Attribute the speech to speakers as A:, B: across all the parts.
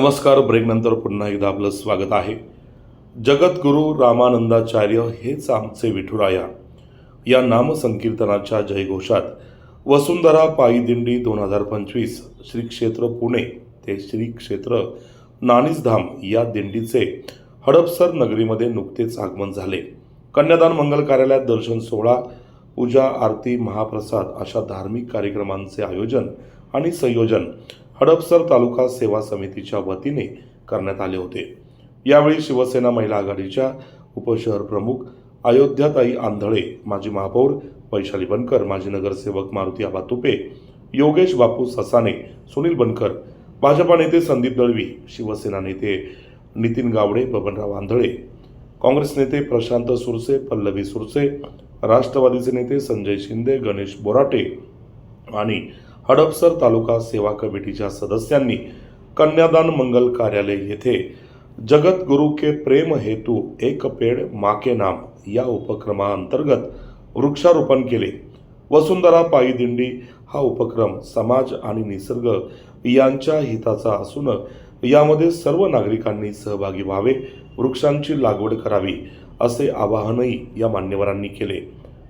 A: नमस्कार ब्रेकनंतर पुन्हा एकदा आपलं स्वागत आहे. जगद्गुरू रामानंदाचार्य हेच आमचे विठुराया. या नामसंकीर्तनाच्या जयघोषात वसुंधरा पायी दिंडी दोन हजार पंचवीस श्री क्षेत्र पुणे ते श्री क्षेत्र नाणीसधाम या दिंडीचे हडपसर नगरीमध्ये नुकतेच आगमन झाले. कन्यादान मंगल कार्यालयात दर्शन सोहळा पूजा आरती महाप्रसाद अशा धार्मिक कार्यक्रमांचे आयोजन आणि संयोजन हडपसर तालुका सेवा समितीच्या वतीने करण्यात आले होते. यावेळी शिवसेना महिला आघाडीच्या उपशहर प्रमुख अयोध्याताई आंधळे माजी महापौर वैशाली बनकर माजी नगरसेवक मारुती आबा तुपे योगेश बापू ससाने सुनील बनकर भाजपा नेते संदीप दळवी शिवसेना नेते नितीन गावडे बबनराव आंधळे काँग्रेस नेते प्रशांत सुरसे पल्लवी सुरसे राष्ट्रवादीचे नेते संजय शिंदे गणेश बोराटे आणि हडपसर तालुका सेवा कमिटीच्या सदस्यांनी कन्यादान मंगल कार्यालय येथे जगद्गुरु के प्रेम हेतू एक पेड माके नाम या उपक्रमाअंतर्गत वृक्षारोपण केले. वसुंधरा पायी दिंडी हा उपक्रम समाज आणि निसर्ग यांच्या हिताचा असून यामध्ये सर्व नागरिकांनी सहभागी व्हावे वृक्षांची लागवड करावी असे आवाहनही या मान्यवरांनी केले.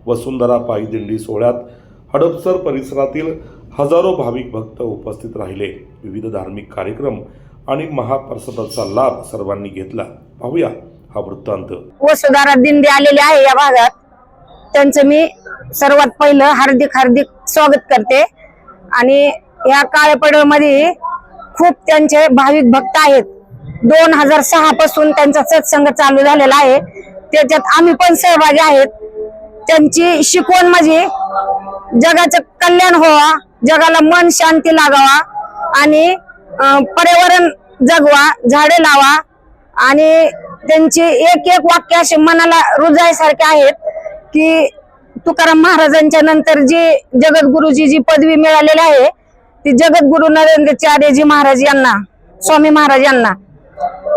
A: वसुंधरा पायी दिंडी सोहळ्यात हडपसर परिसरातील हजारो भाविक भक्त उपस्थित राहिले. विविध धार्मिक कार्यक्रम आणि महाप्रसादाचा लाभ सर्वांनी घेतला. पाहूया हा वृत्तांत.
B: वसुधारा दिंडी आलेली आहे या भागात. त्यांचं मी सर्वात पहिलं हार्दिक हार्दिक स्वागत करते. आणि या काळेपडमध्ये खूप त्यांचे भाविक भक्त आहेत. दोन हजार सहा पासून त्यांचा सत्संग चालू झालेला आहे. त्याच्यात आम्ही पण सहभागी आहेत. त्यांची शिकवण म्हणजे जगाचं कल्याण व्हावा जगाला मन शांती लागावा आणि पर्यावरण जगवा झाडे लावा आणि त्यांची एक एक वाक्य असे मनाला रुजायसारखे आहेत की तुकाराम महाराजांच्या नंतर जी जगद्गुरुजी जी पदवी मिळालेली आहे ती जगद्गुरु नरेंद्रचार्यजी महाराज यांना स्वामी महाराज यांना.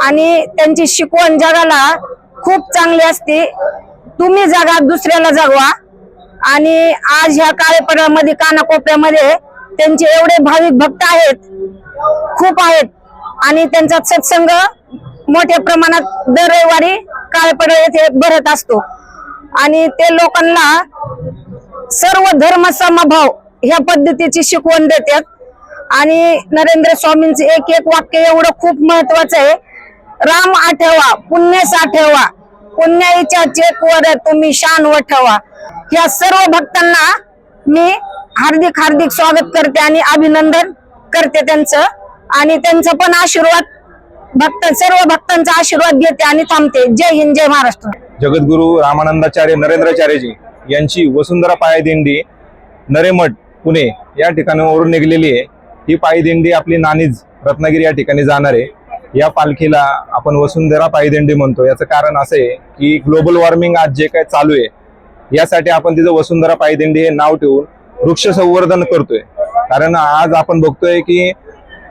B: आणि त्यांची शिकवण जगाला खूप चांगली असते. तुम्ही जगा दुसऱ्याला जगवा. आणि आज ह्या काळेपडामध्ये कानाकोपऱ्यामध्ये त्यांचे एवढे भाविक भक्त आहेत खूप आहेत. आणि त्यांचा सत्संग मोठ्या प्रमाणात दर रविवारी काळेपड येथे भरत असतो. आणि ते लोकांना सर्व धर्म समभाव ह्या पद्धतीची शिकवण देतात. आणि नरेंद्र स्वामींचे एक एक वाक्य एवढं खूप महत्वाचं आहे. राम आठवा पुण्य साठवा पुण्याईच्या चेकवर तुम्ही शान वठवा. या सर्व भक्तांना मी हार्दिक हार्दिक स्वागत करते आणि अभिनंदन करते त्यांचं. आणि त्यांचा पण आशीर्वाद भक्त सर्व भक्तांचा आशीर्वाद घेते आणि थांबते. जय हिंद जय महाराष्ट्र.
C: जगद्गुरु रामानंदाचार्य नरेंद्राचार्यजी यांची वसुंधरा पायदिंडी नरेमठ पुणे या ठिकाणावरून निघलेली आहे. ही पायदिंडी आपली नाणीज रत्नागिरी या ठिकाणी जाणार आहे. या पालखीला आपण वसुंधरा पायी दिंडी म्हणतो. याचं कारण असं आहे की ग्लोबल वॉर्मिंग आज जे काय चालू आहे यासाठी आपण तिथं वसुंधरा पायदिंडी हे नाव ठेवून वृक्ष संवर्धन करतोय. कारण आज आपण बघतोय की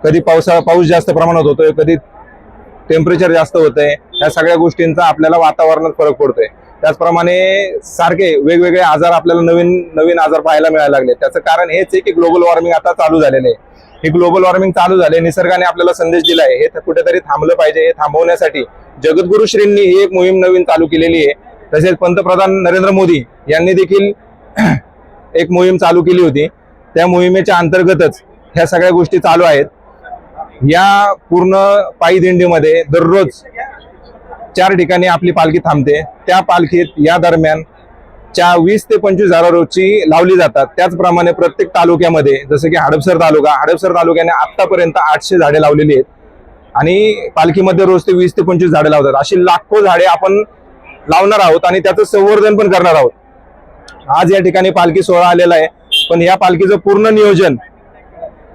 C: कधी पावसाळा पाऊस जास्त प्रमाणात होतोय कधी टेम्परेचर जास्त होतंय या सगळ्या गोष्टींचा आपल्याला वातावरणात फरक पडतोय. त्याचप्रमाणे सारखे वेगवेगळे आजार आपल्याला नवीन नवीन आजार पाहायला मिळायला लागले. त्याचं कारण हेच आहे की ग्लोबल वॉर्मिंग आता चालू झालेलं आहे. हे ग्लोबल वॉर्मिंग चालू झाले निसर्गाने आपल्याला संदेश दिलाय हे कुठेतरी थांबलं पाहिजे हे थांबवण्यासाठी जगद्गुरु श्रींनी ही एक मोहीम नवीन चालू केलेली आहे. तसेच पंतप्रधान नरेंद्र मोदी यांनी देखील एक मोहीम चालू केली होती. त्या मोहिमेच्या अंतर्गतच ह्या सगळ्या गोष्टी चालू आहेत. या पूर्ण पायी दिंडीमध्ये दररोज चार ठिकाणी आपली पालखी थांबते. त्या पालखीत या दरम्यान च्या वीस ते पंचवीस हजार रोजची लावली जातात. त्याचप्रमाणे प्रत्येक तालुक्यामध्ये जसं की हडपसर तालुका हडपसर तालुक्याने आतापर्यंत आठशे झाडे लावलेली आहेत. आणि पालखीमध्ये रोज ते वीस ते पंचवीस झाडे लावतात. अशी लाखो झाडे आपण लावणार आहोत आणि त्याचं संवर्धन पण करणार आहोत. आज या ठिकाणी पालखी सोहळा आलेला आहे. पण या पालखीचं पूर्ण नियोजन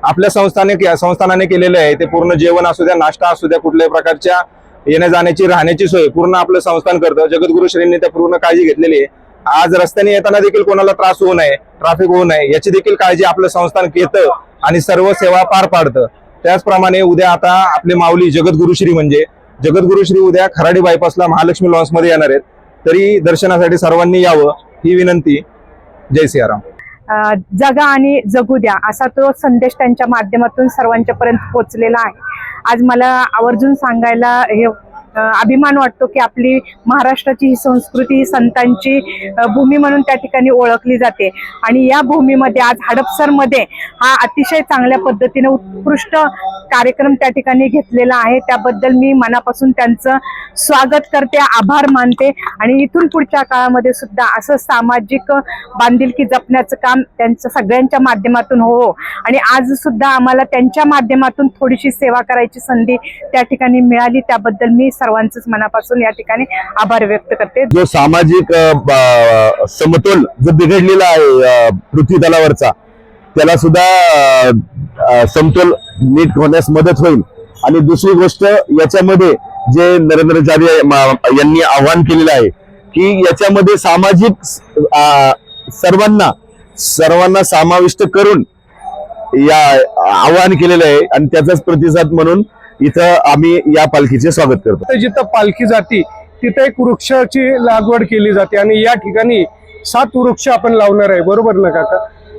C: आपल्या संस्थाने संस्थानाने केलेलं आहे. ते पूर्ण जेवण असू द्या नाश्ता असू द्या कुठल्याही प्रकारच्या येण्या जाण्याची राहण्याची सोय पूर्ण आपलं संस्थान करतं. जगद्गुरु श्रींनी त्या पूर्ण काळजी घेतलेली आहे. आज रस्त्याने येताना देखील कोणाला त्रास होऊ नये ट्रॅफिक होऊ नये याची देखील काळजी आपलं संस्थान घेतं आणि सर्व सेवा पार पाडतं. त्याचप्रमाणे उद्या आता आपले माऊली जगद्गुरु श्री म्हणजे जगद्गुरु श्री उद्या खराडी बायपासला महालक्ष्मी लॉन्समध्ये येणार आहेत. तरी दर्शनासाठी सर्वांनी यावं ही विनंती. जय सियाराम.
D: जगा आणि जगू द्या असा तो संदेश त्यांच्या माध्यमातून सर्वांच्या पर्यंत पोहोचलेला आहे. आज मला आवर्जून सांगायला हे अभिमान वाटतो की आपली महाराष्ट्राची ही संस्कृती ही संतांची भूमी म्हणून त्या ठिकाणी ओळखली जाते. आणि या भूमीमध्ये आज हडपसरमध्ये हा अतिशय चांगल्या पद्धतीने उत्कृष्ट कार्यक्रम त्या ठिकाणी घेतलेला आहे. त्याबद्दल मी मनापासून त्यांचं स्वागत करते आभार मानते. आणि इथून पुढच्या काळामध्ये सुद्धा असं सामाजिक बांधिलकी जपण्याचं काम त्यांचं सगळ्यांच्या माध्यमातून हो, हो. आणि आज सुद्धा आम्हाला त्यांच्या माध्यमातून थोडीशी सेवा करायची संधी त्या ठिकाणी मिळाली. त्याबद्दल मी सर्वांचंच मनापासून या ठिकाणी आभार व्यक्त करते.
E: जो सामाजिक समतोल जो बिघडलेला आहे पृथ्वी तलावरचा त्याला सुद्धा समतोल नीट होण्यास मदत होईल. आणि दुसरी गोष्ट याच्यामध्ये जे नरेंद्रचार्य म- यांनी आव्हान केलेलं आहे की याच्यामध्ये सामाजिक सर्वांना सर्वांना समाविष्ट करून या आवाहन केलेलं आहे. आणि त्याचाच प्रतिसाद म्हणून इथं आम्ही या पालखीचे स्वागत करतो.
F: जिथं पालखी जाती तिथे एक वृक्षाची लागवड केली जाते आणि या ठिकाणी सात वृक्ष आपण लावणार आहे. बरोबर ना काका?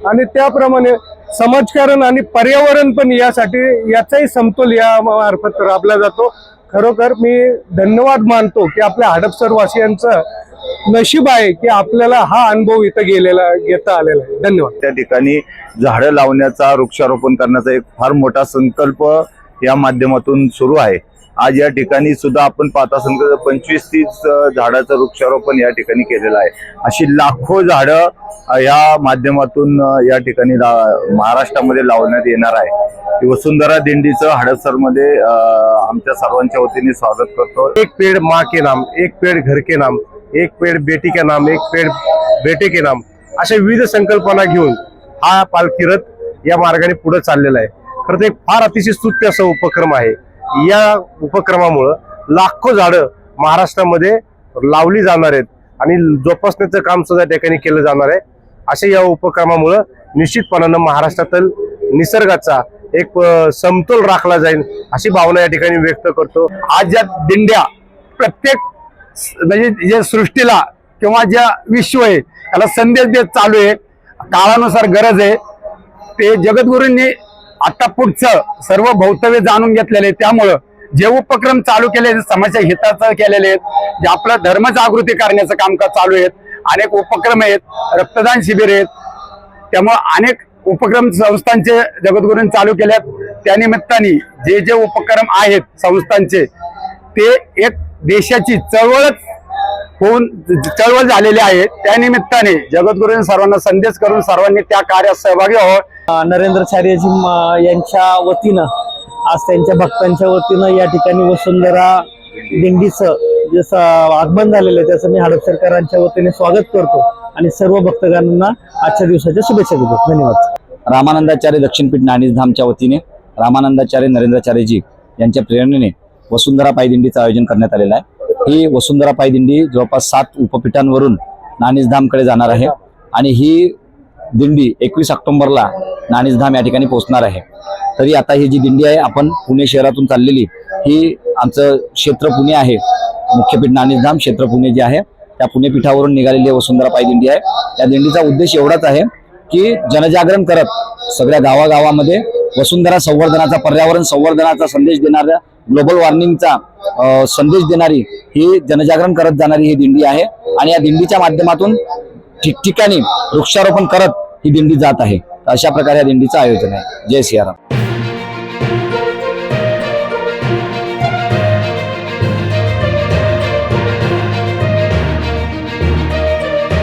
F: आणि त्याप्रमाणे समाजकारण आणि पर्यावरण पण यासाठी याचाही समतोल या मार्फत राबला जातो. खरोखर मी धन्यवाद मानतो की आपल्या हडपसर वासियांचं नशीब आहे की आपल्याला हा अनुभव इथं गेलेला घेता आलेला आहे. धन्यवाद.
E: त्या ठिकाणी झाडं लावण्याचा वृक्षारोपण करण्याचा एक फार मोठा संकल्प या माध्यमातून सुरू आहे. आज या ठिकाणी सुद्धा आपण पाहत असाल पंचवीस तीस झाडाचं वृक्षारोपण या ठिकाणी केलेलं आहे. अशी लाखो झाडं या माध्यमातून या ठिकाणी ला- महाराष्ट्रामध्ये लावण्यात येणार आहे. वसुंधरा दिंडीचं हडसरमध्ये आमच्या सर्वांच्या वतीने स्वागत करतो.
F: एक पेड़ माँ के नाम एक पेड़ घर के नाम एक पेड़ बेटी के नाम एक पेड़ बेटे के नाम अशा विविध संकल्पना घेऊन हा पालखी रथ या मार्गाने पुढे चाललेला आहे. खरं फार अतिशय स्तुत्य असा उपक्रम आहे. या उपक्रमामुळं लाखो झाडं महाराष्ट्रामध्ये लावली जाणार आहेत आणि जोपासण्याचं काम सुद्धा त्या ठिकाणी केलं जाणार आहे. अशा या उपक्रमामुळं निश्चितपणानं महाराष्ट्रातील निसर्गाचा एक समतोल राखला जाईल अशी भावना या ठिकाणी व्यक्त करतो.
G: आज ज्या दिंड्या प्रत्येक स- म्हणजे ज्या सृष्टीला किंवा ज्या विश्व आहे त्याला संदेश देत चालू आहे. काळानुसार गरज आहे. ते जगद्गुरूंनी आता पुढचं सर्व भौतव्य जाणून घेतलेले आहे. त्यामुळं जे उपक्रम चालू केले आहेत, हिताचं केलेले आहेत जे आपलं धर्म जागृती करण्याचं कामकाज चालू आहेत अनेक उपक्रम आहेत रक्तदान शिबिर आहेत त्यामुळं अनेक उपक्रम संस्थांचे जगद्गुरूंनी चालू केल्यात त्यानिमित्ताने जे जे उपक्रम आहेत संस्थांचे ते एक देशाची चळवळच होऊन चळवळ झालेली आहे त्यानिमित्ताने जगद्गुरूंनी सर्वांना संदेश करून सर्वांनी त्या कार्यात सहभागी व्हावं
H: नरेंद्रचार्यजी यांच्या वतीनं आज त्यांच्या भक्तांच्या वतीनं या ठिकाणी वसुंधरा दिंडीचं जसं आगमन झालेलं आहे त्याचं मी हडपसरकरांच्या वतीने स्वागत करतो आणि सर्व भक्तगणांना आजच्या दिवसाच्या शुभेच्छा देतो. धन्यवाद.
I: रामानंदाचार्य दक्षिणपीठ नाणीसधामच्या वतीने रामानंदाचार्य नरेंद्राचार्यजी यांच्या प्रेरणेने वसुंधरा पायदिंडीचं आयोजन करण्यात आलेलं आहे. ही वसुंधरा पायदिंडी जवळपास सात उपपीठांवरून नाणीसधामकडे जाणार आहे आणि ही दिंडी एकवीस ऑक्टोबरला नाणीसधाम या ठिकाणी पोहोचणार आहे. तरी आता ही जी दिंडी आहे आपण पुणे शहरातून चाललेली ही आमचं क्षेत्र पुणे आहे. मुख्यपीठ नाणीसधाम क्षेत्र पुणे जे आहे त्या पुणे पीठावरून निघालेली वसुंधरा पायदिंडी आहे. या दिंडीचा उद्देश एवढाच आहे की जनजागरण करत सगळ्या गावागावामध्ये वसुंधरा संवर्धनाचा पर्यावरण संवर्धनाचा संदेश देणाऱ्या ग्लोबल वॉर्मिंगचा संदेश देणारी ही जनजागरण करत जाणारी ही दिंडी आहे. आणि या दिंडीच्या माध्यमातून ठिकठिकाणी वृक्षारोपण करत ही दिंडी जात आहे. अशा प्रकारे या दिंडीचं आयोजन आहे. जय सियाराम.